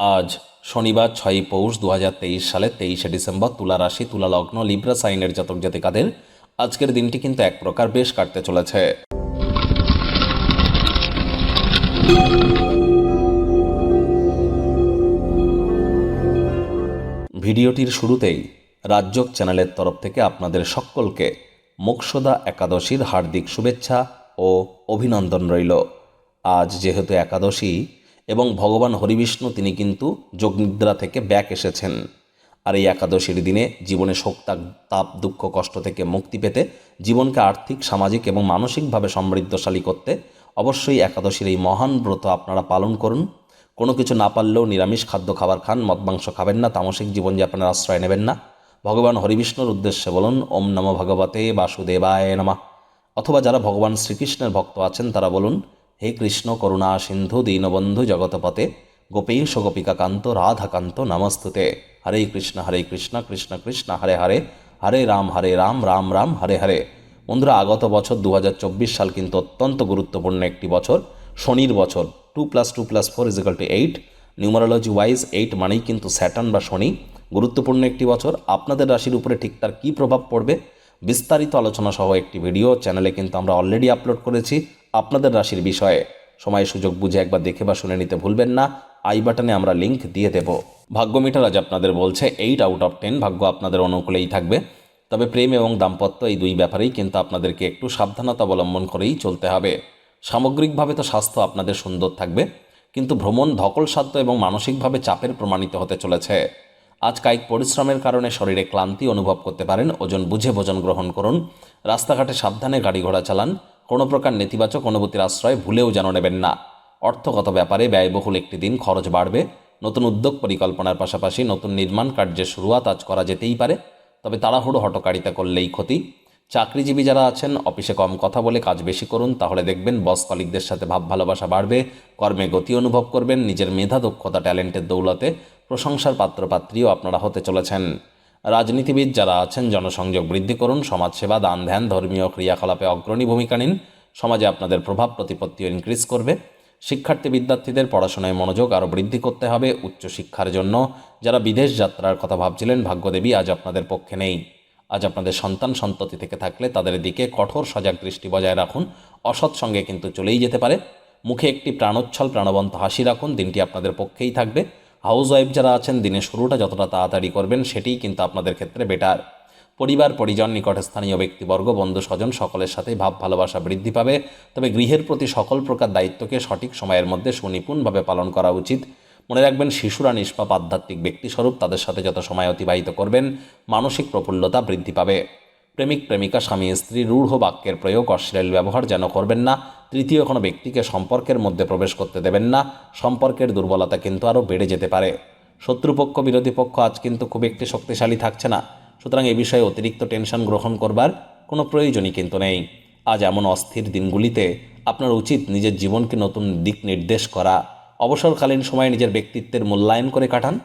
আজ শনিবার ছয়ই পৌষ দু সালে তেইশে ডিসেম্বর তুলা রাশি, তুলা লগ্ন, লিব্রা সাইনের জাতক জাতিকাদের আজকের দিনটি কিন্তু এক প্রকার বেশ কাটতে চলেছে। ভিডিওটির শুরুতেই রাজ্যক চ্যানেলের তরফ থেকে আপনাদের সকলকে মোক্ষদা একাদশীর হার্দিক শুভেচ্ছা ও অভিনন্দন রইল। আজ যেহেতু একাদশী এবং ভগবান হরিবিষ্ণু তিনি কিন্তু যোগনিদ্রা থেকে ব্যাক এসেছেন। আর এই একাদশীর দিনে জীবনে শোক তাপ- দুঃখ, কষ্ট থেকে মুক্তি পেতে জীবনকে আর্থিক, সামাজিক এবং মানসিকভাবে সমৃদ্ধশালী করতে অবশ্যই একাদশীর এই মহান ব্রত আপনারা পালন করুন। কোনো কিছু না পারলেও নিরামিষ খাদ্য খাবার খান, মদ মাংস খাবেন না, তামসিক জীবনযাপনের আশ্রয় নেবেন না। ভগবান হরিবিষ্ণুর উদ্দেশ্যে বলুন, ওম নম ভগবতে বাসুদেবায় নমঃ। অথবা যারা ভগবান শ্রীকৃষ্ণের ভক্ত আছেন তারা বলুন হে কৃষ্ণ করুণা সিন্ধু দীনবন্ধু জগতপতে গোপীশ গোপিকা কান্ত রাধাকান্ত নমস্তুতে। হরে কৃষ্ণ হরে কৃষ্ণ কৃষ্ণ কৃষ্ণ, হরে হরে হরে রাম হরে রাম রাম রাম, হরে হরে। বন্ধুরা, আগত বছর দু হাজার চব্বিশ সাল কিন্তু অত্যন্ত গুরুত্বপূর্ণ একটি বছর, শনির বছর। Two plus two plus four is equal two eight numerology wise eight মানেই কিন্তু স্যাটার্ন বা শনি। গুরুত্বপূর্ণ একটি বছর। আপনাদের রাশির উপরে ঠিক তার কী প্রভাব পড়বে? বিস্তারিত আলোচনা সহ একটি ভিডিও চ্যানেলে কিন্তু আমরা অলরেডি আপলোড করেছি আপনাদের রাশির বিষয়ে। সময় সুযোগ বুঝে একবার দেখে বা শুনে নিতে ভুলবেন না। আই বাটনে আমরা লিংক দিয়ে দেব। ভাগ্য মিটার আজ আপনাদের বলছে এইট আউট অফ টেন ভাগ্য আপনাদের অনুকূলেই থাকবে। তবে প্রেম এবং দাম্পত্য এই দুই ব্যাপারেই কিন্তু আপনাদেরকে একটু সাবধানতা অবলম্বন করেই চলতে হবে। সামগ্রিকভাবে তো স্বাস্থ্য আপনাদের সুন্দর থাকবে, কিন্তু ভ্রমণ ধকলসাধ্য এবং মানসিকভাবে চাপের প্রমাণিত হতে চলেছে। আজ কায়িক পরিশ্রমের কারণে শরীরে ক্লান্তি অনুভব করতে পারেন। ওজন বুঝে ভোজন গ্রহণ করুন। রাস্তাঘাটে সাবধানে গাড়ি ঘোড়া চালান। কোনো প্রকার নেতিবাচক অনুভূতির আশ্রয় ভুলেও যেন নেবেন না। অর্থগত ব্যাপারে ব্যয়বহুল একটি দিন খরচ বাড়বে। নতুন উদ্যোগ পরিকল্পনার পাশাপাশি নতুন নির্মাণ কার্যের শুরুয়াত আজ করা যেতেই পারে। তবে তাড়াহুড়ো হটকারিতা করলেই ক্ষতি। চাকরিজীবী যারা আছেন, অফিসে কম কথা বলে কাজ বেশি করুন। তাহলে দেখবেন বস কলিকদের সাথে ভাব ভালোবাসা বাড়বে। কর্মে গতি অনুভব করবেন। নিজের মেধা, দক্ষতা, ট্যালেন্টের দৌলতে প্রশংসার পাত্রপাত্রীও আপনারা হতে চলেছেন। রাজনীতিবিদ যারা আছেন, জনসংযোগ বৃদ্ধি করুন, সমাজসেবা, দান ধ্যান, ধর্মীয় ক্রিয়াকলাপে অগ্রণী ভূমিকা নিন। সমাজে আপনাদের প্রভাব প্রতিপত্তিও ইনক্রিজ করবে। শিক্ষার্থী বিদ্যার্থীদের পড়াশোনায় মনোযোগ আরও বৃদ্ধি করতে হবে উচ্চশিক্ষার জন্য। যারা বিদেশ যাত্রার কথা ভাবছিলেন, ভাগ্যদেবী আজ আপনাদের পক্ষে নেই। আজ আপনাদের সন্তান সন্ততি থেকে থাকলে তাদের দিকে কঠোর সজাগ দৃষ্টি বজায় রাখুন। অসৎ সঙ্গে কিন্তু চলেই যেতে পারে। মুখে একটি প্রাণোচ্ছল, প্রাণবন্ত হাসি রাখুন। দিনটি আপনাদের পক্ষেই থাকবে। হাউস ওয়াইফ যারা আছেন, দিনের শুরুটা যতটা তাড়াতাড়ি করবেন সেটিই কিন্তু আপনাদের ক্ষেত্রে বেটার পরিবার, পরিজন, নিকটে স্থানীয় ব্যক্তিবর্গ, বন্ধু, স্বজন সকলের সাথেই ভাব, ভালোবাসা বৃদ্ধি পাবে। তবে গৃহের প্রতি সকল প্রকার দায়িত্বকে সঠিক সময়ের মধ্যে সুনিপুণভাবে পালন করা উচিত। মনে রাখবেন, শিশুরা নিষ্পাপ, আধ্যাত্মিক ব্যক্তিস্বরূপ, তাদের সাথে যত সময় অতিবাহিত করবেন, মানসিক প্রফুল্লতা বৃদ্ধি পাবে। প্রেমিক, প্রেমিকা, স্বামী, স্ত্রী, রূঢ় বাক্যের প্রয়োগ, অশ্লীল ব্যবহার যেন করবেন না। তৃতীয় কোনো ব্যক্তিকে সম্পর্কের মধ্যে প্রবেশ করতে দেবেন না। সম্পর্কের দুর্বলতা কিন্তু আরও বেড়ে যেতে পারে। শত্রুপক্ষ, বিরোধী পক্ষ আজ কিন্তু খুব একটি শক্তিশালী থাকছে না। সুতরাং এ বিষয়ে অতিরিক্ত টেনশন গ্রহণ করবার কোনো প্রয়োজনই কিন্তু নেই। আজ এমন অস্থির দিনগুলিতে আপনার উচিত নিজের জীবনকে নতুন দিক নির্দেশ করা। অবসরকালীন সময়ে নিজের ব্যক্তিত্বের মূল্যায়ন করে কাটান।